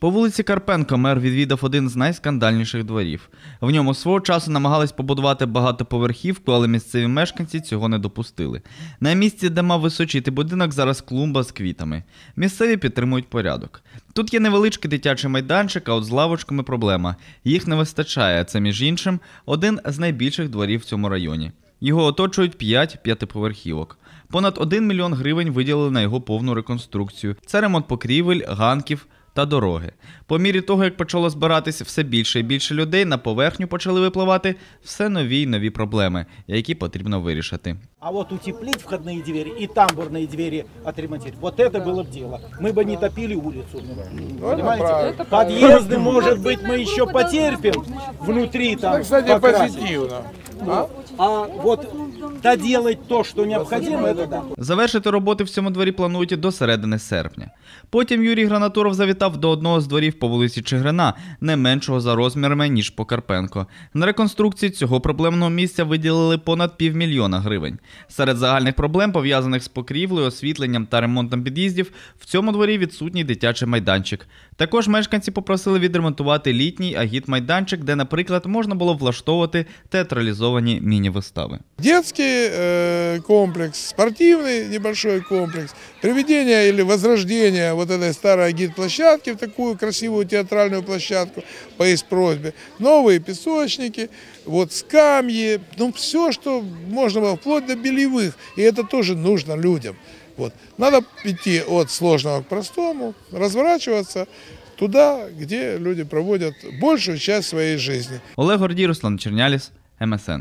По вулиці Карпенко мер відвідав один з найскандальніших дворів. В ньому свого часу намагались побудувати багатоповерхівку, але місцеві мешканці цього не допустили. На місці, де мав височити будинок, зараз клумба з квітами. Місцеві підтримують порядок. Тут є невеличкий дитячий майданчик, а от з лавочками проблема. Їх не вистачає. Це, між іншим, один з найбільших дворів в цьому районі. Його оточують 5 п'ятиповерхівок. Понад 1 мільйон гривень виділили на його повну реконструкцію. Це ремонт покрівель, ганків та дороги. По мірі того, як почало збиратися все більше і більше людей, на поверхню почали випливати все нові й нові проблеми, які потрібно вирішити. А вот утеплить входные двери и тамбурные двери отремонтировать, вот это было бы дело. Мы бы не топили улицу. Понимаете? Подъезды, может быть, мы еще потерпим внутри там. Это, кстати, покрасить. позитивно. А? А вот доделать то, что необходимо, это да. Завершити роботи в цьому дворі планують до середини серпня. Потім Юрій Гранатуров завітав до одного з дворів по вулиці Чигирина, не меншого за розмірами, ніж по Карпенко. На реконструкцію цього проблемного місця виділили понад півмільйона гривень. Серед загальних проблем, пов'язаних з покрівлею, освітленням та ремонтом під'їздів, в цьому дворі відсутній дитячий майданчик. Також мешканці попросили відремонтувати літній агіт-майданчик, де, наприклад, можна було влаштовувати театралізовані міні-вистави. Детский э, комплекс, спортивный небольшой комплекс, приведение или возрождение вот этой старой гид-площадки в такую красивую театральную площадку по их просьбе, новые песочники, вот скамьи, ну все, что можно было, вплоть до белевых, и это тоже нужно людям. Вот. Надо идти от сложного к простому, разворачиваться туда, где люди проводят большую часть своей жизни. Олег Гордій, Руслан Черняліс, МСН.